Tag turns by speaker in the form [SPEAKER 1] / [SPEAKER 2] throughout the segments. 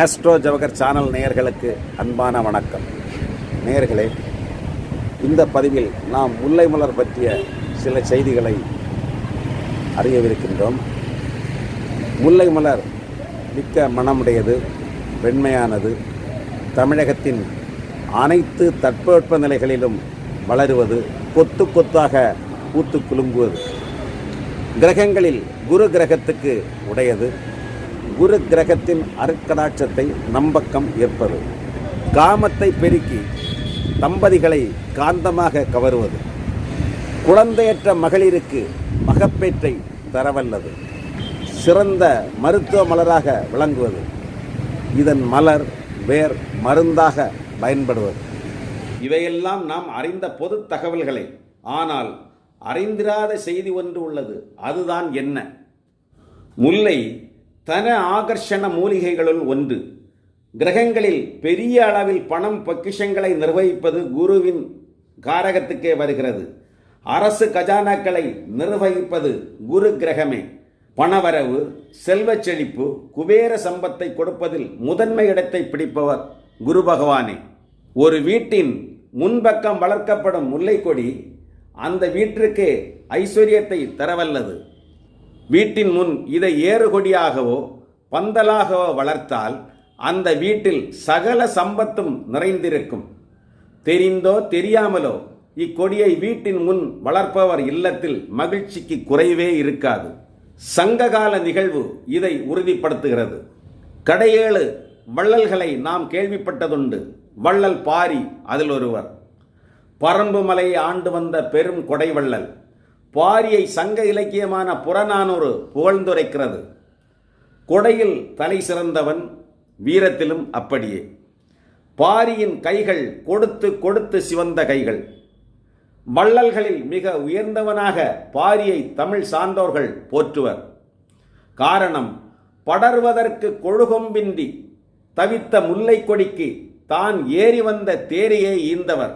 [SPEAKER 1] Astro Jawahar channel நேயர்களுக்கு அன்பான வணக்கம். நேயர்களே இந்த பதிவில் நாம் முல்லை மலர் பற்றிய சில செய்திகளை அறியவிருக்கின்றோம். முல்லை மலர் மிக்க மனமுடையது வெண்மையானது தமிழகத்தின் அனைத்து தட்பவெப்ப நிலைகளிலும் வளருவது கொத்து கொத்தாக பூத்து குலுங்குவது கிரகங்களில் குரு கிரகத்துக்கு உடையது குரு கிரகத்தின் அருக்கடாட்சத்தை நம்பக்கம் ஏற்பது. காமத்தை பெருக்கி தம்பதிகளை காந்தமாக கவருவது. குழந்தையற்ற மகளிருக்கு மகப்பேற்றை தரவல்லது. சிறந்த மருத்துவ மலராக விளங்குவது. இதன் மலர் வேர் மருந்தாக பயன்படுவது. இவையெல்லாம் நாம் அறிந்த பொது தகவல்களை. ஆனால் அறிந்திராத செய்தி ஒன்று உள்ளது. அதுதான் என்ன? முல்லை தன ஆகர்ஷண மூலிகைகளுள் ஒன்று. கிரகங்களில் பெரிய அளவில் பணம் பொக்கிஷங்களை நிர்வகிப்பது குருவின் காரகத்துக்கே வருகிறது. அரசு கஜானாக்களை நிர்வகிப்பது குரு கிரகமே. பணவரவு செல்வச் செழிப்பு குபேர சம்பத்தை கொடுப்பதில் முதன்மை இடத்தை பிடிப்பவர் குரு பகவானே. ஒரு வீட்டின் முன்பக்கம் வளர்க்கப்படும் முல்லைக்கொடி அந்த வீட்டிற்கு ஐஸ்வர்யத்தை தரவல்லது. வீட்டின் முன் இதை ஏறுகொடியாகவோ பந்தலாகவோ வளர்த்தால் அந்த வீட்டில் சகல சம்பத்தும் நிறைந்திருக்கும். தெரிந்தோ தெரியாமலோ இக்கொடியை வீட்டின் முன் வளர்ப்பவர் இல்லத்தில் மகிழ்ச்சிக்கு குறைவே இருக்காது. சங்ககால நிகழ்வு இதை உறுதிப்படுத்துகிறது. கடையேழு வள்ளல்களை நாம் கேள்விப்பட்டதுண்டு. வள்ளல் பாரி அதில் ஒருவர். பரம்பு மலையை ஆண்டு வந்த பெரும் கொடைவள்ளல். பாரியை சங்க இலக்கியமான புறநானூறு புகழ்ந்துரைக்கிறது. கொடையில் தலை சிறந்தவன் வீரத்திலும் அப்படியே. பாரியின் கைகள் கொடுத்து கொடுத்து சிவந்த கைகள். வள்ளல்களில் மிக உயர்ந்தவனாக பாரியை தமிழ் சான்றோர்கள் போற்றுவர். காரணம் படர்வதற்கு கொழுகொம்பின்றி தவித்த முல்லை கொடிக்கு தான் ஏறி வந்த தேரையே ஈந்தவர்.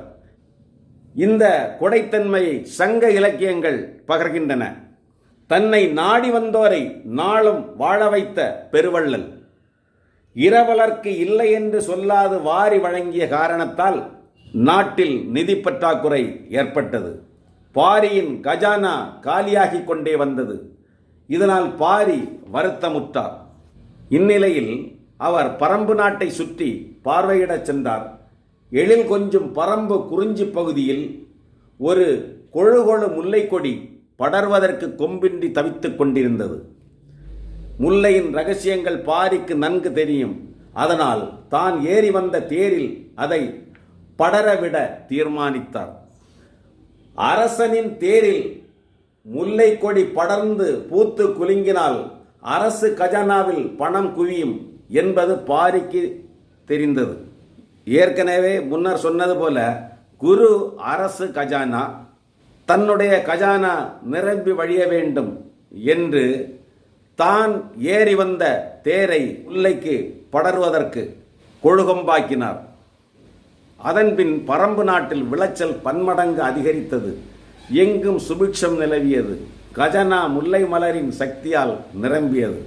[SPEAKER 1] இந்த கொடைத்தன்மையை சங்க இலக்கியங்கள் பகர்கின்றன. தன்னை நாடி வந்தோரை நாளும் வாழ வைத்த பெருவள்ளல். இரவலர்க்கு இல்லை என்று சொல்லாது வாரி வழங்கிய காரணத்தால் நாட்டில் நிதி பற்றாக்குறை ஏற்பட்டது. பாரியின் கஜானா காலியாகிக் கொண்டே வந்தது. இதனால் பாரி வருத்தமுற்றார். இந்நிலையில் அவர் பரம்பு நாட்டை சுற்றி பார்வையிடச் சென்றார். எழில் கொஞ்சம் பரம்பு குறிஞ்சி பகுதியில் ஒரு கொழு கொழு முல்லைக்கொடி படர்வதற்கு கொம்பின்றி தவித்துக் கொண்டிருந்தது. முல்லையின் ரகசியங்கள் பாரிக்கு நன்கு தெரியும். அதனால் தான் ஏறி வந்த தேரில் அதை படரவிட தீர்மானித்தார். அரசனின் தேரில் முல்லை கொடி படர்ந்து பூத்து குலுங்கினால் அரசு கஜானாவில் பணம் குவியும் என்பது பாரிக்கு தெரிந்தது. ஏற்கனவே முன்னர் சொன்னது போல குரு அரசு கஜானா தன்னுடைய கஜானா நிரம்பி வழிய வேண்டும் என்று தான் ஏறி வந்த தேரை உள்ளைக்கு படர்வதற்கு கொழுகம்பாக்கினார். அதன்பின் பரம்பு நாட்டில் விளைச்சல் பன்மடங்கு அதிகரித்தது. எங்கும் சுபிக்ஷம் நிலவியது. கஜனா முல்லை மலரின் சக்தியால் நிரம்பியது.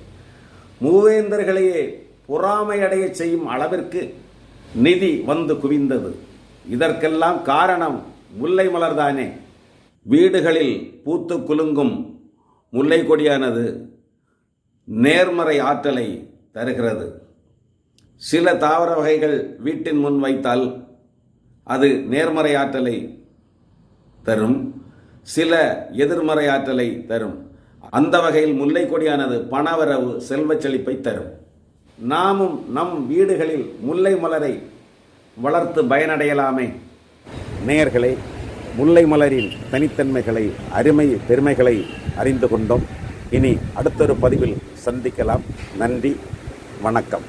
[SPEAKER 1] மூவேந்தர்களையே பொறாமையடைய செய்யும் அளவிற்கு நிதி வந்து குவிந்தது. இதற்கெல்லாம் காரணம் முல்லை மலர்தானே. வீடுகளில் பூத்து குலுங்கும் முல்லை கொடியானது நேர்மறை ஆற்றலை தருகிறது. சில தாவர வகைகள் வீட்டின் முன் வைத்தால் அது நேர்மறை ஆற்றலை தரும். சில எதிர்மறை ஆற்றலை தரும். அந்த வகையில் முல்லை கொடியானது பணவரவு செல்வச் செழிப்பை தரும். நாமும் நம் வீடுகளில் முல்லை மலரை வளர்த்து பயனடையலாமே. நேயர்களே முல்லை மலரின் தனித்தன்மைகளை அருமை பெருமைகளை அறிந்து கொண்டோம். இனி அடுத்தொரு பதிவில் சந்திக்கலாம். நன்றி வணக்கம்.